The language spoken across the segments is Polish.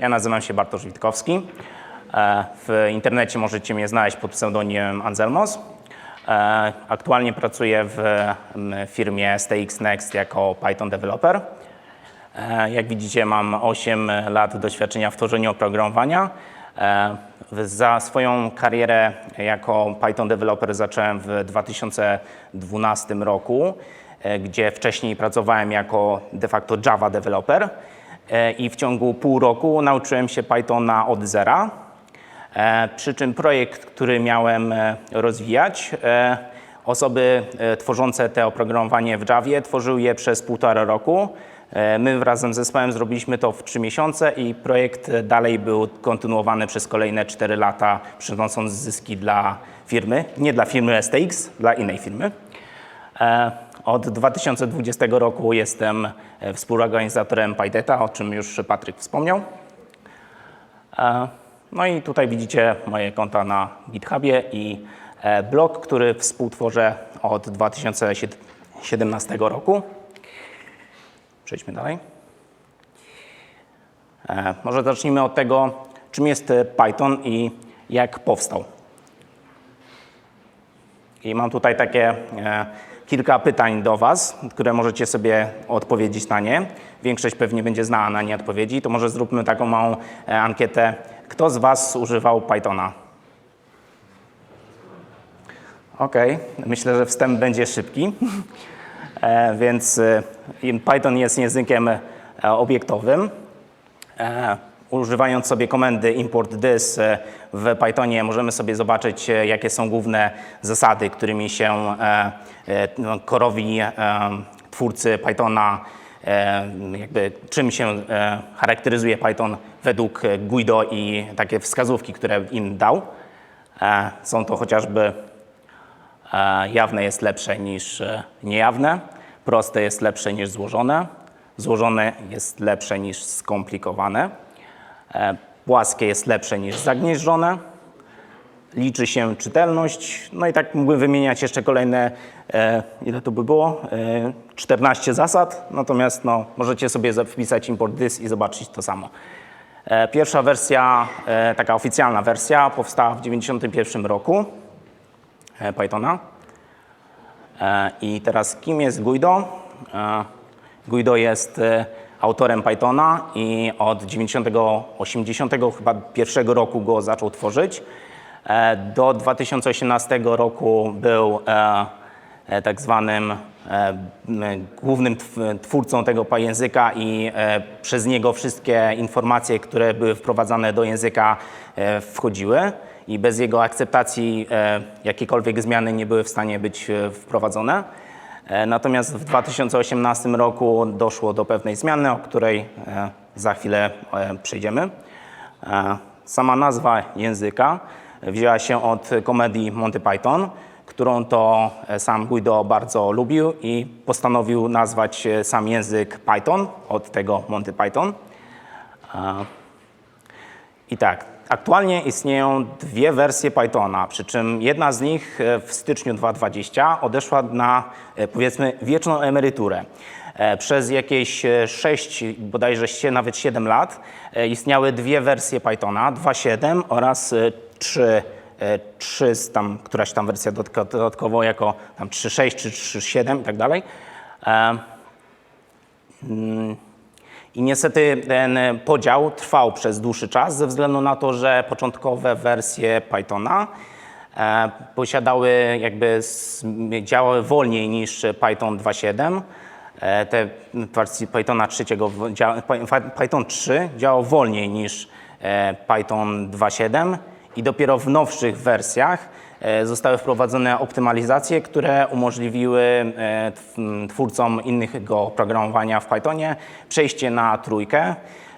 Ja nazywam się Bartosz Witkowski. E, W internecie możecie mnie znaleźć pod pseudonimem Anselmos. E, Aktualnie pracuję w firmie STX Next jako Python developer. E, Jak widzicie, mam 8 lat doświadczenia w tworzeniu oprogramowania. Za swoją karierę jako Python developer zacząłem w 2012 roku, gdzie wcześniej pracowałem jako de facto Java developer i w ciągu pół roku nauczyłem się Pythona od zera. E, Przy czym projekt, który miałem e, rozwijać, e, osoby tworzące te oprogramowanie w Javie tworzyły je przez półtora roku. My razem z zespołem zrobiliśmy to w trzy miesiące i projekt dalej był kontynuowany przez kolejne cztery lata, przynosząc zyski dla firmy, nie dla firmy STX, dla innej firmy. Od 2020 roku jestem e, współorganizatorem PyTeta, o czym już Patryk wspomniał. E, No i tutaj widzicie moje konta na GitHubie i e, blog, który współtworzę od 2017 roku. Przejdźmy dalej. Może zacznijmy od tego, czym jest Python i jak powstał. I mam tutaj takie kilka pytań do Was, które możecie sobie odpowiedzieć na nie. Większość pewnie będzie znała na nie odpowiedzi. To może zróbmy taką małą e, ankietę. Kto z Was używał Pythona? OK, myślę, że wstęp będzie szybki. E, więc e, Python jest językiem obiektowym. Używając sobie komendy import this e, w Pythonie możemy sobie zobaczyć, e, jakie są główne zasady, którymi się e, no, korowi twórcy Pythona, jakby czym się charakteryzuje Python według Guido i takie wskazówki, które im dał. Są to chociażby Jawne jest lepsze niż niejawne, proste jest lepsze niż złożone, złożone jest lepsze niż skomplikowane, płaskie jest lepsze niż zagnieżdżone, liczy się czytelność, no i tak mógłbym wymieniać jeszcze kolejne, e, ile to by było, e, 14 zasad, natomiast no, możecie sobie wpisać import this i zobaczyć to samo. E, Pierwsza wersja, e, taka oficjalna wersja, powstała w 1991 roku e, Pythona. E, I teraz kim jest Guido? E, Guido jest e, autorem Pythona i od 90, 80 chyba pierwszego roku go zaczął tworzyć. E, Do 2018 roku był e, e, tak zwanym głównym tw- twórcą tego języka i przez niego wszystkie informacje, które były wprowadzane do języka wchodziły i bez jego akceptacji jakiekolwiek zmiany nie były w stanie być wprowadzone. E, Natomiast w 2018 roku doszło do pewnej zmiany, o której e, za chwilę e, przejdziemy. Sama nazwa języka wzięła się od komedii Monty Python, którą to sam Guido bardzo lubił i postanowił nazwać sam język Python od tego Monty Python. I tak, aktualnie istnieją dwie wersje Pythona, przy czym jedna z nich e, w styczniu 2020 odeszła na e, powiedzmy wieczną emeryturę. E, Przez jakieś 6, bodajże nawet 7 lat istniały dwie wersje Pythona, 2.7 oraz e, 3, e, 3 tam, któraś tam wersja dodatko- dodatkowo jako tam 3.6 czy 3.7 i tak dalej. I niestety ten podział trwał przez dłuższy czas ze względu na to, że początkowe wersje Pythona e, posiadały jakby działały wolniej niż Python 2.7. E, te wersje Pythona 3, w- dzia- Py- Python 3 działał wolniej niż e, Python 2.7 i dopiero w nowszych wersjach zostały wprowadzone optymalizacje, które umożliwiły e, tw- twórcom innego oprogramowania w Pythonie przejście na trójkę.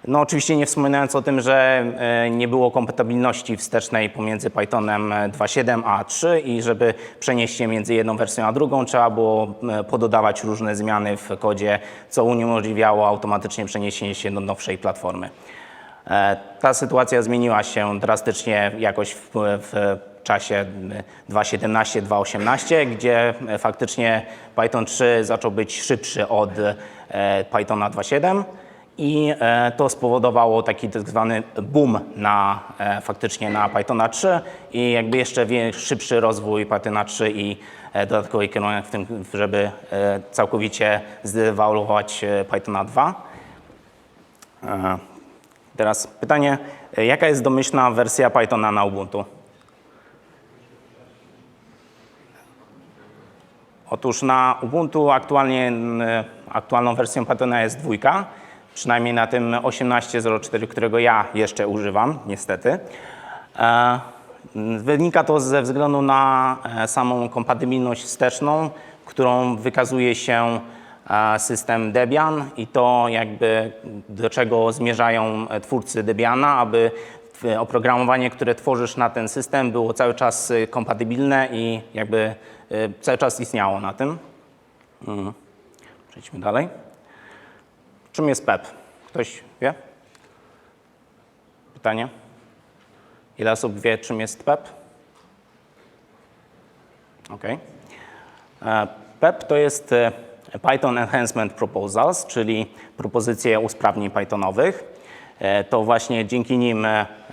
No oczywiście nie wspominając o tym, że e, nie było kompatybilności wstecznej pomiędzy Pythonem 2.7 a 3 i żeby przenieść się między jedną wersją a drugą trzeba było e, pododawać różne zmiany w kodzie, co uniemożliwiało automatycznie przeniesienie się do nowszej platformy. E, Ta sytuacja zmieniła się drastycznie jakoś w, w czasie e, 2.17-2.18, gdzie e, faktycznie Python 3 zaczął być szybszy od e, Pythona 2.7 I e, to spowodowało taki tak zwany boom na, faktycznie na Pythona 3 i jakby jeszcze szybszy rozwój Pythona 3 i dodatkowy kierunek w tym, żeby całkowicie zdewaluować Pythona 2. E, Teraz pytanie, jaka jest domyślna wersja Pythona na Ubuntu? Otóż na Ubuntu aktualnie, aktualną wersją Pythona jest dwójka, przynajmniej na tym 18.04, którego ja jeszcze używam, niestety. E, Wynika to ze względu na e, samą kompatybilność wsteczną, którą wykazuje się e, system Debian i to jakby do czego zmierzają twórcy Debiana, aby oprogramowanie, które tworzysz na ten system było cały czas kompatybilne i jakby cały czas istniało na tym. Mhm. Przejdźmy dalej. Czym jest PEP? Ktoś wie? Pytanie? Ile osób wie, czym jest PEP? OK. E, PEP to jest e, Python Enhancement Proposals, czyli propozycje usprawnień Pythonowych. E, To właśnie dzięki nim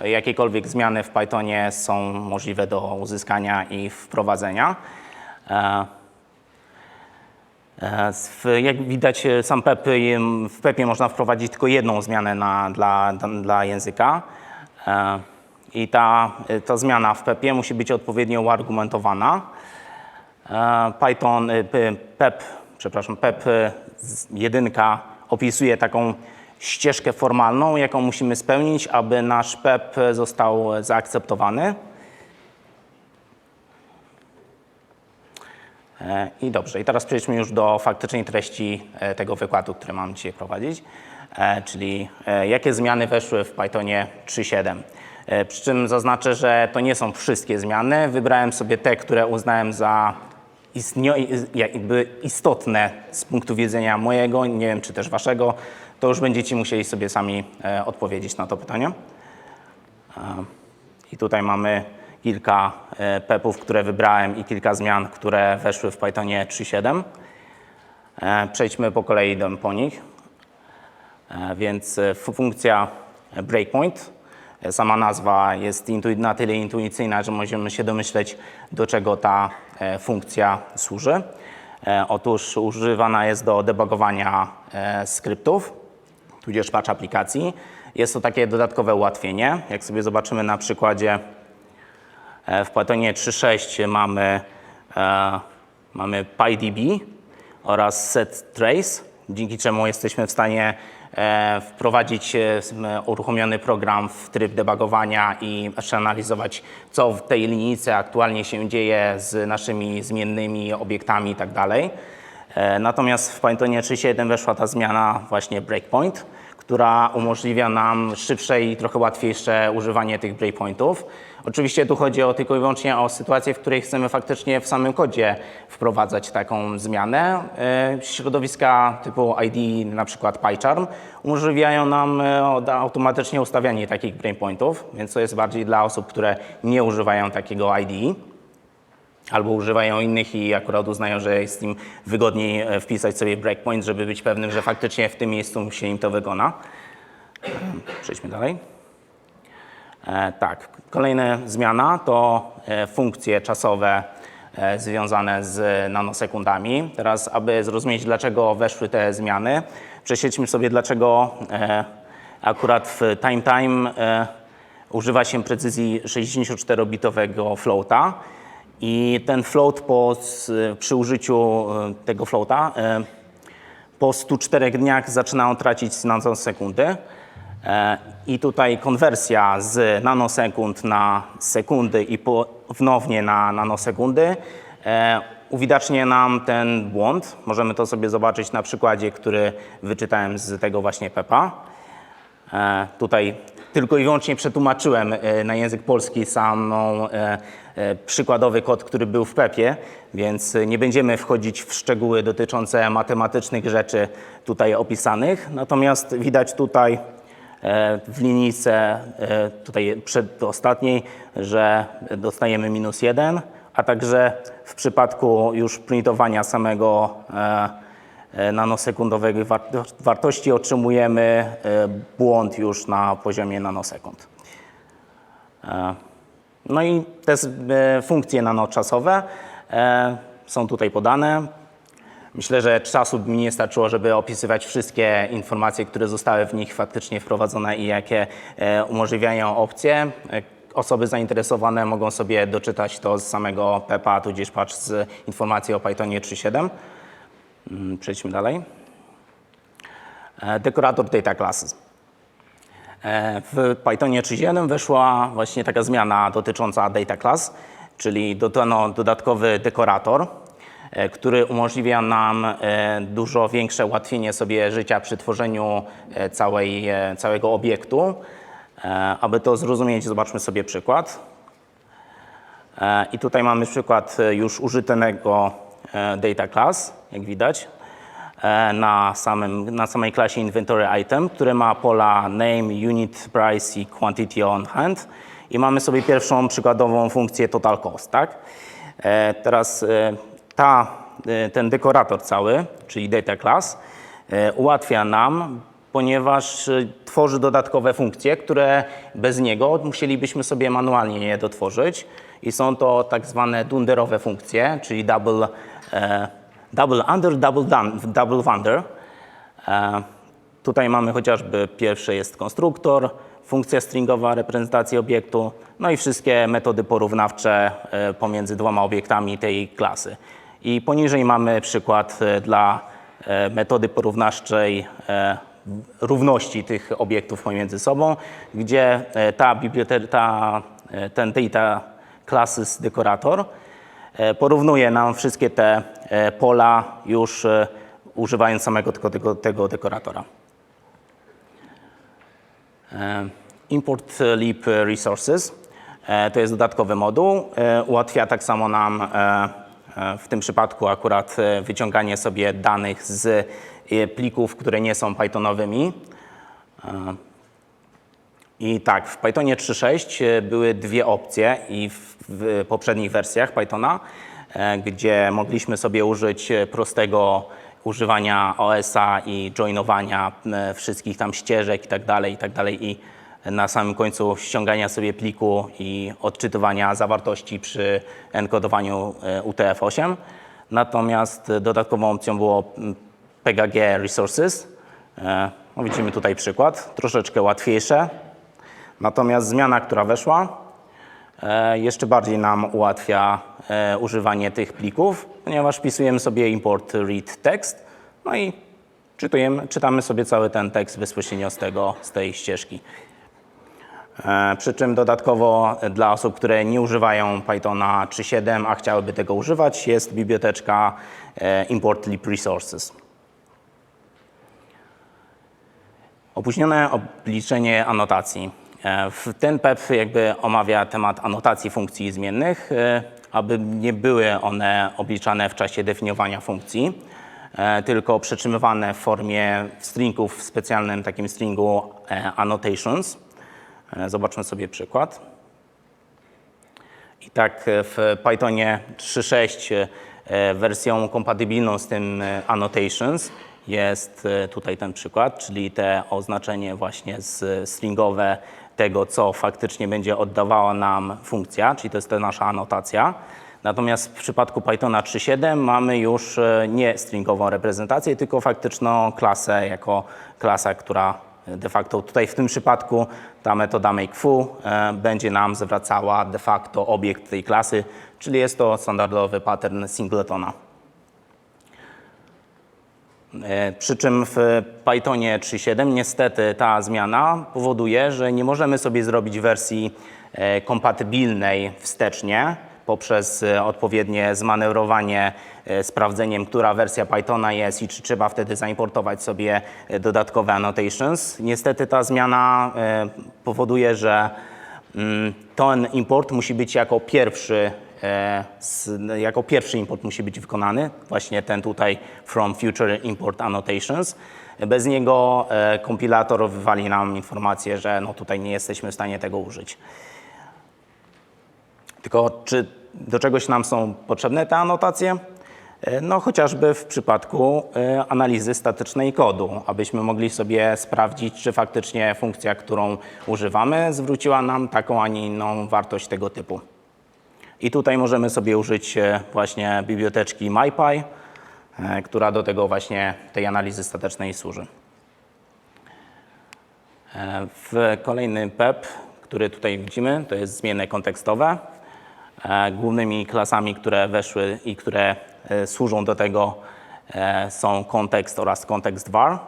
jakiekolwiek zmiany w Pythonie są możliwe do uzyskania i wprowadzenia. E, E, Jak widać, e, sam PEP, jem- w PEPie można wprowadzić tylko jedną zmianę na, dla, dla, języka. E, I ta, e, ta zmiana w PEPie musi być odpowiednio uargumentowana. E, Python, e, PEP, przepraszam, PEP e, z- jedynka opisuje taką ścieżkę formalną, jaką musimy spełnić, aby nasz PEP został zaakceptowany. I dobrze, i teraz przejdźmy już do faktycznej treści e, tego wykładu, który mam dzisiaj prowadzić, e, czyli e, jakie zmiany weszły w Pythonie 3.7. E, Przy czym zaznaczę, że to nie są wszystkie zmiany. Wybrałem sobie te, które uznałem za istotne z punktu widzenia mojego, nie wiem czy też waszego. To już będziecie musieli sobie sami e, odpowiedzieć na to pytanie. I tutaj mamy kilka e, PEP-ów, które wybrałem i kilka zmian, które weszły w Pythonie 3.7. E, Przejdźmy po kolei do- po nich. E, Więc fu- funkcja breakpoint, sama nazwa jest na tyle intuicyjna, że możemy się domyśleć, do czego ta funkcja służy. Otóż używana jest do debugowania skryptów, tudzież patch aplikacji. Jest to takie dodatkowe ułatwienie. Jak sobie zobaczymy na przykładzie w Pythonie 3.6 mamy, e, mamy PyDB oraz setTrace, dzięki czemu jesteśmy w stanie e, wprowadzić e, uruchomiony program w tryb debugowania i przeanalizować, co w tej linijce aktualnie się dzieje z naszymi zmiennymi obiektami itd. E, Natomiast w Pythonie 3.7 weszła ta zmiana właśnie breakpoint, która umożliwia nam szybsze i trochę łatwiejsze używanie tych breakpointów. Oczywiście tu chodzi o, tylko i wyłącznie o sytuację, w której chcemy faktycznie w samym kodzie wprowadzać taką zmianę. E, Środowiska typu ID, na przykład PyCharm, umożliwiają nam e, automatycznie ustawianie takich breakpointów, więc to jest bardziej dla osób, które nie używają takiego IDE albo używają innych i akurat uznają, że jest im wygodniej e, wpisać sobie breakpoint, żeby być pewnym, że faktycznie w tym miejscu się im to wygona. Przejdźmy dalej. E, tak, kolejna zmiana to e, funkcje czasowe e, związane z nanosekundami. Teraz, aby zrozumieć, dlaczego weszły te zmiany, prześledźmy sobie, dlaczego e, akurat w time time e, używa się precyzji 64-bitowego floata. I ten float po, przy użyciu e, tego floata e, po 104 dniach zaczyna on tracić nanosekundy. E, I tutaj konwersja z nanosekund na sekundy i ponownie na nanosekundy uwidacznia nam ten błąd. Możemy to sobie zobaczyć na przykładzie, który wyczytałem z tego właśnie PEPA. Tutaj tylko i wyłącznie przetłumaczyłem e, na język polski samą e, e, przykładowy kod, który był w PEP-ie, więc nie będziemy wchodzić w szczegóły dotyczące matematycznych rzeczy tutaj opisanych. Natomiast widać tutaj w linijce tutaj przedostatniej, że dostajemy minus jeden, a także w przypadku już printowania samego nanosekundowej war- wartości otrzymujemy e, błąd już na poziomie nanosekund. E, No i te e, funkcje nanoczasowe e, są tutaj podane. Myślę, że czasu mi nie starczyło, żeby opisywać wszystkie informacje, które zostały w nich faktycznie wprowadzone i jakie e, umożliwiają opcje. E, Osoby zainteresowane mogą sobie doczytać to z samego PEPA, tudzież patrz z informacji o Pythonie 3.7. Mm, Przejdźmy dalej. E, Dekorator Data Classes. W Pythonie 3.7 weszła właśnie taka zmiana dotycząca data class, czyli dodano dodatkowy dekorator, e, który umożliwia nam e, dużo większe ułatwienie sobie życia przy tworzeniu całej, całego obiektu. Aby to zrozumieć, zobaczmy sobie przykład. I tutaj mamy przykład już użytego data class, jak widać, e, na, samym, na samej klasie inventory item, które ma pola name, unit, price i quantity on hand. I mamy sobie pierwszą przykładową funkcję total cost, tak? E, Teraz e, ta, e, ten dekorator cały, czyli data class, e, ułatwia nam, ponieważ e, tworzy dodatkowe funkcje, które bez niego musielibyśmy sobie manualnie je dotworzyć. I są to tak zwane dunderowe funkcje, czyli double, e, double under, double, done, double wonder. E, Tutaj mamy chociażby pierwsze jest konstruktor, funkcja stringowa, reprezentacja obiektu, no i wszystkie metody porównawcze e, pomiędzy dwoma obiektami tej klasy. I poniżej mamy przykład e, dla e, metody porównawczej e, równości tych obiektów pomiędzy sobą, gdzie e, ta biblioteka, ta, e, ten data classes dekorator e, porównuje nam wszystkie te e, pola już e, używając samego tylko tego, tego dekoratora. E, Import Leap Resources e, to jest dodatkowy moduł. E, Ułatwia tak samo nam e, e, w tym przypadku akurat e, wyciąganie sobie danych z e, plików, które nie są Pythonowymi. I tak, w Pythonie 3.6 e, były dwie opcje i w, w poprzednich wersjach Pythona, e, gdzie mogliśmy sobie użyć e, prostego używania OS-a i joinowania wszystkich tam ścieżek i tak dalej, i tak dalej i na samym końcu ściągania sobie pliku i odczytywania zawartości przy enkodowaniu e, UTF-8. Natomiast dodatkową opcją było PGG Resources. No widzimy tutaj przykład, troszeczkę łatwiejsze. Natomiast zmiana, która weszła, e, jeszcze bardziej nam ułatwia e, używanie tych plików, ponieważ wpisujemy sobie import read text, no i czytujemy, czytamy sobie cały ten tekst bezpośrednio z, tego, z tej ścieżki. E, Przy czym dodatkowo dla osób, które nie używają Pythona 3.7, a chciałyby tego używać, jest biblioteczka import lib resources. Opóźnione obliczenie anotacji. E, Ten PEP jakby omawia temat anotacji funkcji zmiennych, e, aby nie były one obliczane w czasie definiowania funkcji, e, tylko przetrzymywane w formie stringów w specjalnym takim stringu e, annotations. E, Zobaczmy sobie przykład. I tak e, w Pythonie 3.6 e, wersją kompatybilną z tym e, annotations jest e, tutaj ten przykład, czyli te oznaczenie właśnie z stringowe tego, co faktycznie będzie oddawała nam funkcja, czyli to jest ta nasza anotacja. Natomiast w przypadku Pythona 3.7 mamy już e, nie stringową reprezentację, tylko faktyczną klasę jako klasa, która de facto tutaj w tym przypadku ta metoda makeFoo e, będzie nam zwracała de facto obiekt tej klasy, czyli jest to standardowy pattern singletona. E, Przy czym w Pythonie 3.7 niestety ta zmiana powoduje, że nie możemy sobie zrobić wersji e, kompatybilnej wstecznie poprzez e, odpowiednie zmanewrowanie sprawdzeniem, która wersja Pythona jest i czy trzeba wtedy zaimportować sobie dodatkowe annotations. Niestety ta zmiana powoduje, że mm, ten import musi być jako pierwszy jako pierwszy import musi być wykonany, właśnie ten tutaj from future import annotations. Bez niego e, kompilator wywali nam informację, że no tutaj nie jesteśmy w stanie tego użyć. Tylko czy do czegoś nam są potrzebne te anotacje? E, No chociażby w przypadku e, analizy statycznej kodu, abyśmy mogli sobie sprawdzić, czy faktycznie funkcja, którą używamy, zwróciła nam taką, a nie inną wartość tego typu. I tutaj możemy sobie użyć e, właśnie biblioteczki MyPy, e, która do tego właśnie tej analizy statycznej służy. E, W kolejny PEP, który tutaj widzimy, to jest zmienne kontekstowe. Głównymi klasami, które weszły i które służą do tego są kontekst oraz kontekst var.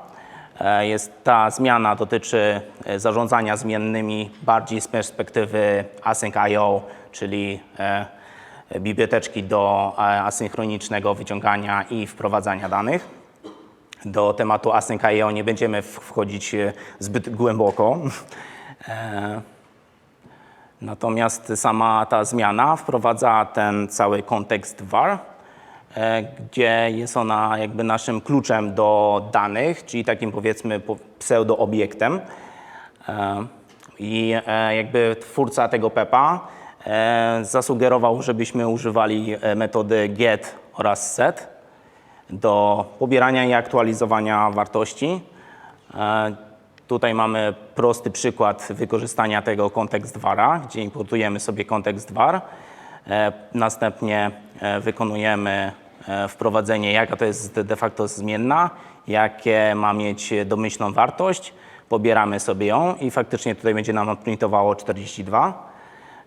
E, Jest ta zmiana dotyczy e, zarządzania zmiennymi bardziej z perspektywy async IO, czyli e, biblioteczki do asynchronicznego wyciągania i wprowadzania danych. Do tematu async IO nie będziemy wchodzić zbyt głęboko. Natomiast sama ta zmiana wprowadza ten cały kontekst var, gdzie jest ona jakby naszym kluczem do danych, czyli takim powiedzmy po- pseudoobiektem. E, I e, jakby twórca tego PEPA e, zasugerował, żebyśmy używali e, metody get oraz set do pobierania i aktualizowania wartości. E, Tutaj mamy prosty przykład wykorzystania tego kontekst vara, gdzie importujemy sobie kontekst var. E, Następnie e, wykonujemy e, wprowadzenie, jaka to jest de facto zmienna, jakie ma mieć domyślną wartość. Pobieramy sobie ją i faktycznie tutaj będzie nam odprintowało 42.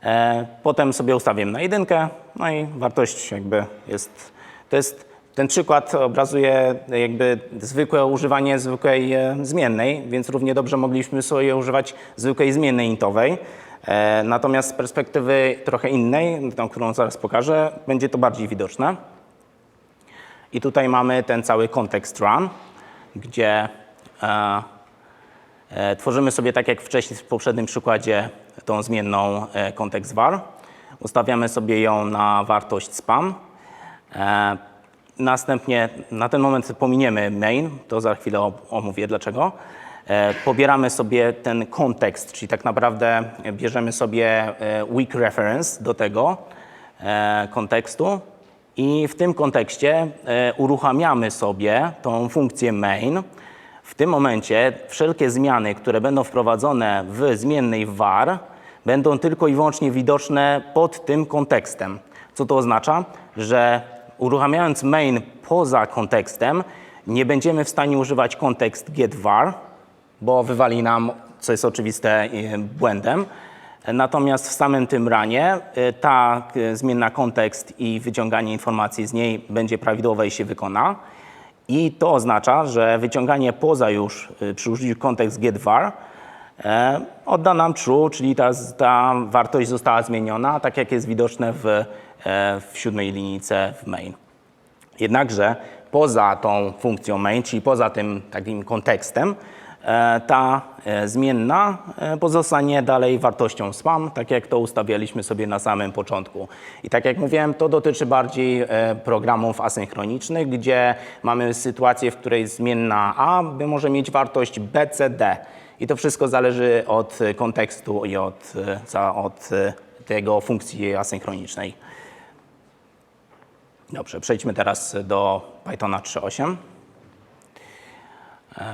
E, Potem sobie ustawimy na jedynkę, no i wartość jakby jest, to jest, ten przykład obrazuje jakby zwykłe używanie zwykłej e, zmiennej, więc równie dobrze mogliśmy sobie używać zwykłej zmiennej intowej. E, Natomiast z perspektywy trochę innej, tą, którą zaraz pokażę, będzie to bardziej widoczne. I tutaj mamy ten cały kontekst run, gdzie e, E, Tworzymy sobie, tak jak wcześniej w poprzednim przykładzie, tą zmienną e, kontekst var. Ustawiamy sobie ją na wartość spam. E, Następnie na ten moment pominiemy main, to za chwilę omówię dlaczego. E, Pobieramy sobie ten kontekst, czyli tak naprawdę bierzemy sobie e, weak reference do tego e, kontekstu i w tym kontekście e, uruchamiamy sobie tą funkcję main, w tym momencie wszelkie zmiany, które będą wprowadzone w zmiennej var, będą tylko i wyłącznie widoczne pod tym kontekstem. Co to oznacza? Że uruchamiając main poza kontekstem, nie będziemy w stanie używać kontekst getVar, bo wywali nam, co jest oczywiste, błędem. Natomiast w samym tym ranie y, ta y, zmienna kontekst i wyciąganie informacji z niej będzie prawidłowe i się wykona. I to oznacza, że wyciąganie poza już y, przy użyciu kontekst getVar odda nam true, czyli ta, ta wartość została zmieniona, tak jak jest widoczne w, e, w siódmej linijce w main. Jednakże poza tą funkcją main, czyli poza tym takim kontekstem, ta e, zmienna e, pozostanie dalej wartością spam, tak jak to ustawialiśmy sobie na samym początku. I tak jak mówiłem, to dotyczy bardziej e, programów asynchronicznych, gdzie mamy sytuację, w której zmienna A może mieć wartość B, C, D. I to wszystko zależy od e, kontekstu i od, e, od e, tego funkcji asynchronicznej. Dobrze, przejdźmy teraz do Pythona 3.8.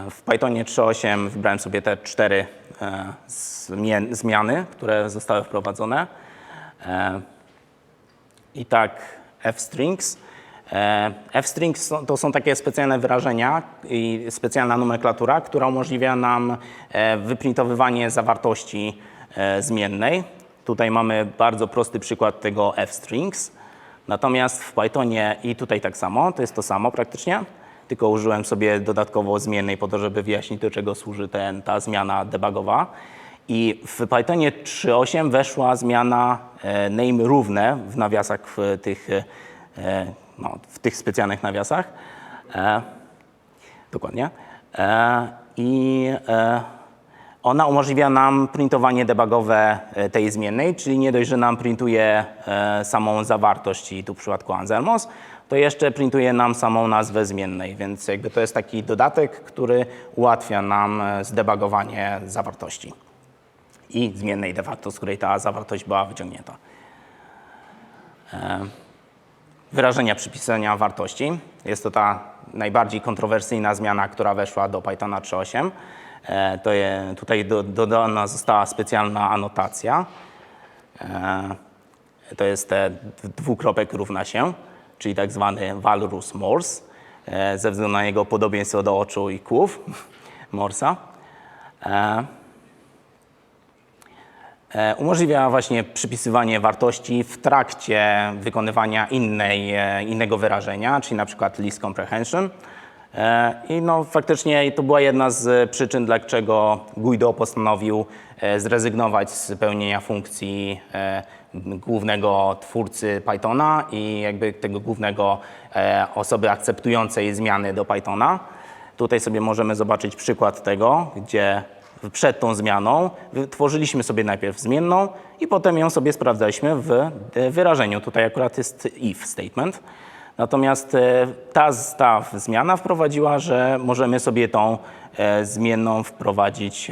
W Pythonie 3.8 wybrałem sobie te cztery e, zmiany, które zostały wprowadzone. E, I tak fstrings. E, Fstrings to są takie specjalne wyrażenia i specjalna nomenklatura, która umożliwia nam wyprintowywanie zawartości zmiennej. Tutaj mamy bardzo prosty przykład tego fstrings. Natomiast w Pythonie i tutaj tak samo, to jest to samo praktycznie, tylko użyłem sobie dodatkowo zmiennej po to, żeby wyjaśnić, do czego służy ten, ta zmiana debugowa. I w Pythonie 3.8 weszła zmiana e, name równe w nawiasach w tych, e, no, w tych specjalnych nawiasach. E, Dokładnie. I ona umożliwia nam printowanie debugowe tej zmiennej, czyli nie dość, że nam printuje samą zawartość, czyli tu w przypadku Anselmos, to jeszcze printuje nam samą nazwę zmiennej, więc jakby to jest taki dodatek, który ułatwia nam e, zdebugowanie zawartości i zmiennej de facto, z której ta zawartość była wyciągnięta. E, wyrażenia przypisania wartości. Jest to ta najbardziej kontrowersyjna zmiana, która weszła do Pythona 3.8. E, To je, tutaj do, dodana została specjalna anotacja. To jest te dwukropek równa się, czyli tak zwany walrus Morse, e, ze względu na jego podobieństwo do oczu i kłów Morsa. E, E, Umożliwia właśnie przypisywanie wartości w trakcie wykonywania innej, innego wyrażenia, czyli na przykład list comprehension. I no, faktycznie to była jedna z przyczyn, dlaczego Guido postanowił zrezygnować z pełnienia funkcji głównego twórcy Pythona i jakby tego głównego e, osoby akceptującej zmiany do Pythona. Tutaj sobie możemy zobaczyć przykład tego, gdzie przed tą zmianą tworzyliśmy sobie najpierw zmienną i potem ją sobie sprawdzaliśmy w e, wyrażeniu. Tutaj akurat jest if statement. Natomiast e, ta, ta zmiana wprowadziła, że możemy sobie tą zmienną wprowadzić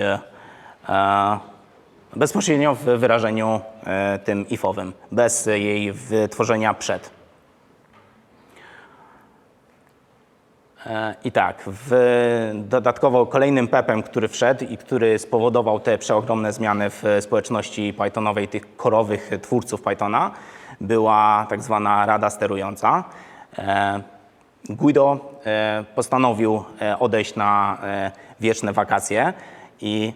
bezpośrednio w wyrażeniu e, tym ifowym, bez jej wytworzenia przed. E, I tak, w, dodatkowo kolejnym pepem, który wszedł i który spowodował te przeogromne zmiany w społeczności Pythonowej, tych korowych twórców Pythona, była tak zwana rada sterująca. E, Guido postanowił odejść na wieczne wakacje i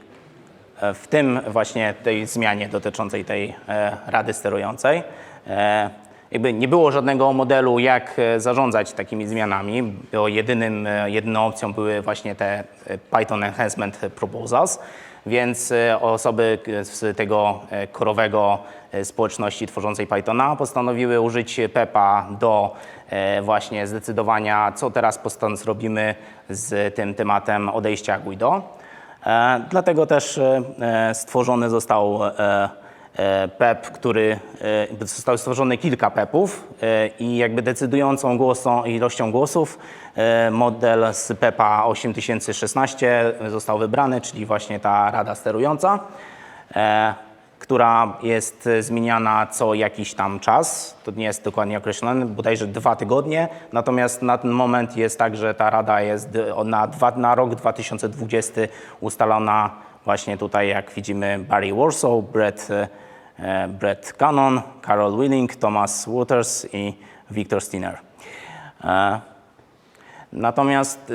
w tym właśnie tej zmianie dotyczącej tej e, rady sterującej e, jakby nie było żadnego modelu, jak e, zarządzać takimi zmianami, bo jedynym, e, jedyną opcją były właśnie te e, Python Enhancement Proposals, więc e, osoby z tego e, korowego e, społeczności tworzącej Pythona postanowiły użyć PEPA do e, właśnie zdecydowania, co teraz zrobimy z tym tematem odejścia Guido. E, Dlatego też e, e, stworzony został PEP, który zostało stworzone kilka PEPów i jakby decydującą głosą, ilością głosów model z PEPA 8016 został wybrany, czyli właśnie ta rada sterująca, która jest zmieniana co jakiś tam czas. To nie jest dokładnie określone, bodajże dwa tygodnie. Natomiast na ten moment jest tak, że ta rada jest d- na, dwa, na rok 2020 ustalona właśnie tutaj, jak widzimy, Barry Warsaw, Brett, e, Brett Cannon, Carol Willing, Thomas Waters i Victor Stinner. E, Natomiast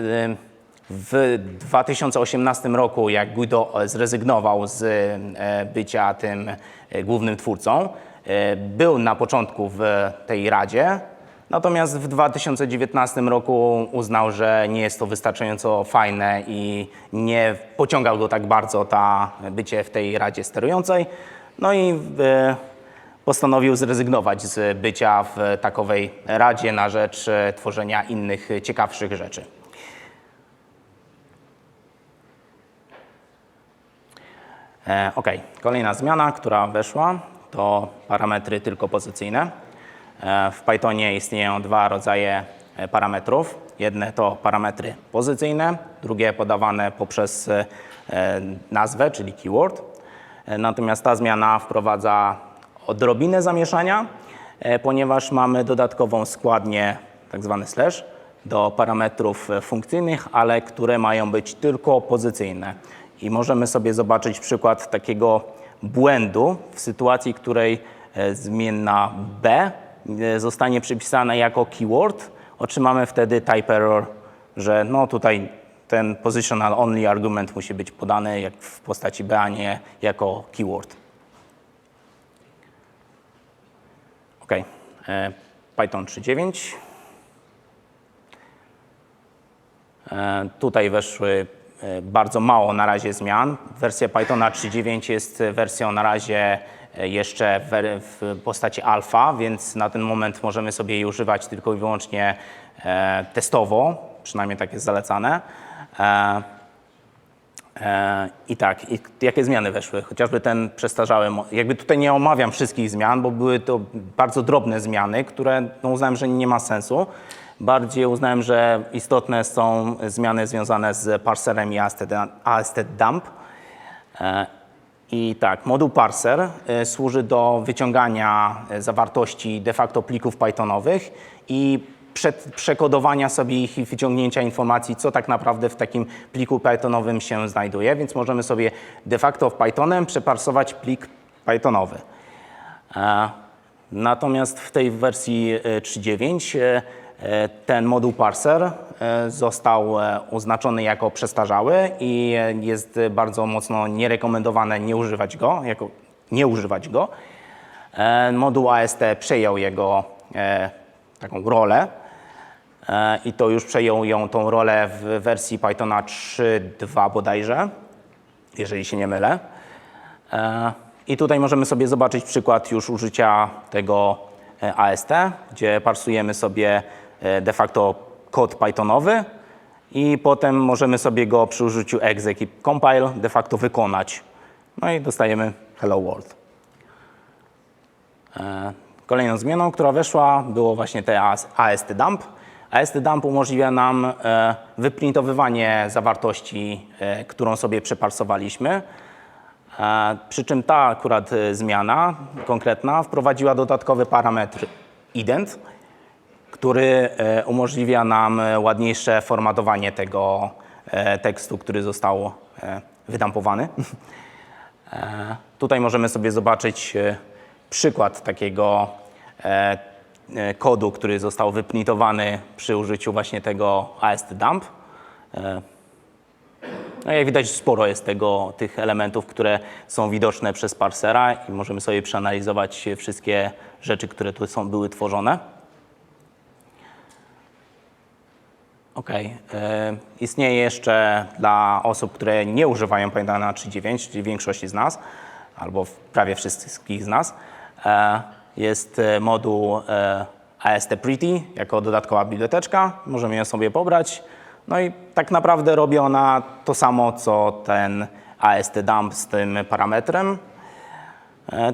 w 2018 roku, jak Guido zrezygnował z e, bycia tym e, głównym twórcą, e, był na początku w tej radzie, natomiast w 2019 roku uznał, że nie jest to wystarczająco fajne i nie pociągał go tak bardzo ta bycie w tej radzie sterującej. No i postanowił zrezygnować z bycia w takowej radzie na rzecz tworzenia innych ciekawszych rzeczy. Ok, kolejna zmiana, która weszła, to parametry tylko pozycyjne. E, w Pythonie istnieją dwa rodzaje e, parametrów. Jedne to parametry pozycyjne, drugie podawane poprzez e, e, nazwę, czyli keyword. E, Natomiast ta zmiana wprowadza odrobinę zamieszania, e, ponieważ mamy dodatkową składnię, tak zwany slash, do parametrów e, funkcyjnych, ale które mają być tylko pozycyjne. I możemy sobie zobaczyć przykład takiego błędu w sytuacji, w której e, zmienna b e, zostanie przypisana jako keyword. Otrzymamy wtedy type error, że no tutaj ten positional only argument musi być podany jak w postaci b, a nie jako keyword. OK. E, Python 3.9. E, Tutaj weszły bardzo mało na razie zmian. Wersja Pythona 3.9 jest wersją na razie e, jeszcze w, postaci alfa, więc na ten moment możemy sobie jej używać tylko i wyłącznie e, testowo, przynajmniej tak jest zalecane. E, E, I tak, i jakie zmiany weszły? Chociażby ten przestarzały, jakby tutaj nie omawiam wszystkich zmian, bo były to bardzo drobne zmiany, które no, uznałem, że nie ma sensu. Bardziej uznałem, że istotne są zmiany związane z parserem i AST, dump. E, I tak, moduł parser y, służy do wyciągania y, zawartości de facto plików Pythonowych i przekodowania sobie ich i wyciągnięcia informacji, co tak naprawdę w takim pliku Pythonowym się znajduje. Więc możemy sobie de facto w Pythonem przeparsować plik Pythonowy. E, Natomiast w tej wersji e, 3.9 e, e, ten moduł parser e, został e, oznaczony jako przestarzały i e, jest bardzo mocno nierekomendowane nie używać go, jako nie używać go. E, Moduł AST przejął jego e, taką rolę e, i to już przejął ją tą rolę w wersji Pythona 3.2 bodajże, jeżeli się nie mylę. E, I tutaj możemy sobie zobaczyć przykład już użycia tego e, AST, gdzie parsujemy sobie e, de facto kod Pythonowy i potem możemy sobie go przy użyciu exec i compile de facto wykonać. No i dostajemy hello world. E, Kolejną zmianą, która weszła, było właśnie te AST dump. AST dump umożliwia nam e, wyprintowywanie zawartości, e, którą sobie przeparsowaliśmy. E, Przy czym ta akurat e, zmiana konkretna wprowadziła dodatkowy parametr ident, który e, umożliwia nam e, ładniejsze formatowanie tego e, tekstu, który został wydampowany. Tutaj możemy sobie zobaczyć przykład takiego kodu, który został wyprintowany przy użyciu właśnie tego AST dump. E, No jak widać sporo jest tego, tych elementów, które są widoczne przez parsera i możemy sobie przeanalizować wszystkie rzeczy, które tu są, były tworzone. OK. Istnieje jeszcze dla osób, które nie używają Pythona 3.9, czyli większości z nas, albo prawie wszystkich z nas, e, jest e, moduł e, AST Pretty jako dodatkowa biblioteczka. Możemy ją sobie pobrać. No i tak naprawdę robi ona to samo, co ten AST dump z tym parametrem.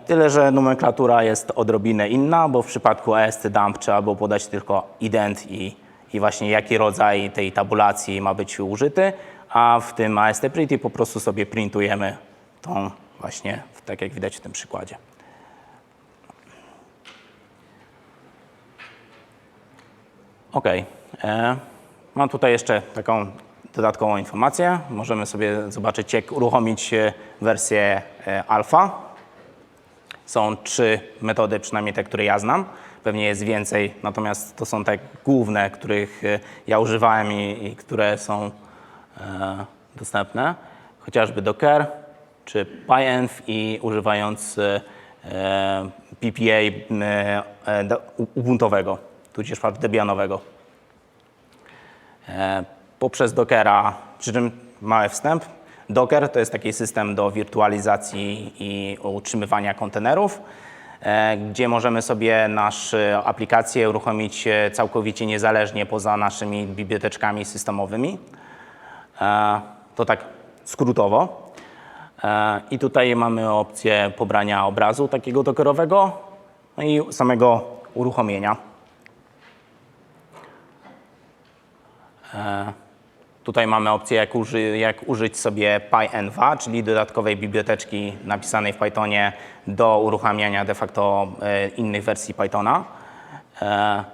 Tyle, że nomenklatura jest odrobinę inna, bo w przypadku AST dump trzeba było podać tylko ident i, i właśnie jaki rodzaj tej tabulacji ma być użyty, a w tym AST pretty po prostu sobie printujemy tą właśnie, tak jak widać w tym przykładzie. OK. E, Mam tutaj jeszcze taką dodatkową informację. Możemy sobie zobaczyć, jak uruchomić e, wersję e, alfa. Są trzy metody, przynajmniej te, które ja znam. Pewnie jest więcej, natomiast to są te główne, których e, ja używałem i, i które są e, dostępne. Chociażby Docker czy PyEnv i używając e, PPA e, e, ubuntowego, tudzież debianowego. E, poprzez Dockera, przy czym mały wstęp. Docker to jest taki system do wirtualizacji i utrzymywania kontenerów, gdzie możemy sobie nasze aplikacje uruchomić e, całkowicie niezależnie poza naszymi biblioteczkami systemowymi. E, To tak skrótowo. E, I tutaj mamy opcję pobrania obrazu takiego dockerowego no i samego uruchomienia. Tutaj mamy opcję, jak, uży, jak użyć sobie PyEnva, czyli dodatkowej biblioteczki napisanej w Pythonie do uruchamiania de facto e, innych wersji Pythona. E,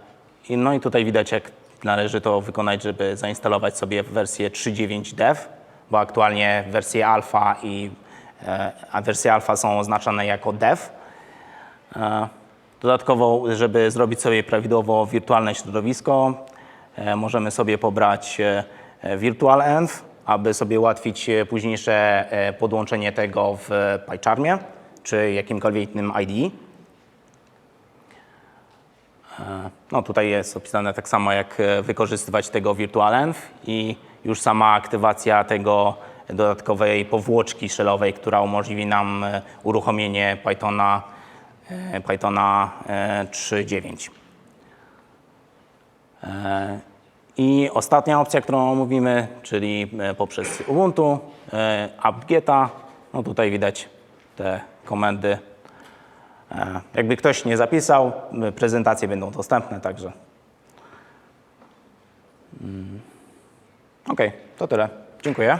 no i tutaj widać, jak należy to wykonać, żeby zainstalować sobie wersję 3.9 dev, bo aktualnie wersje alfa i e, a wersje alfa są oznaczane jako dev. Dodatkowo, żeby zrobić sobie prawidłowo wirtualne środowisko, możemy sobie pobrać VirtualEnv, aby sobie ułatwić e, późniejsze e, podłączenie tego w PyCharmie czy jakimkolwiek innym IDE. E, No tutaj jest opisane tak samo, jak e, wykorzystywać tego VirtualEnv i już sama aktywacja tego dodatkowej powłoczki shellowej, która umożliwi nam e, uruchomienie Pythona, e, Pythona e, 3.9. I ostatnia opcja, którą omówimy, czyli e, poprzez Ubuntu, e, apt-geta. No tutaj widać te komendy. E, Jakby ktoś nie zapisał, prezentacje będą dostępne, także. Mm. Okej, to tyle. Dziękuję.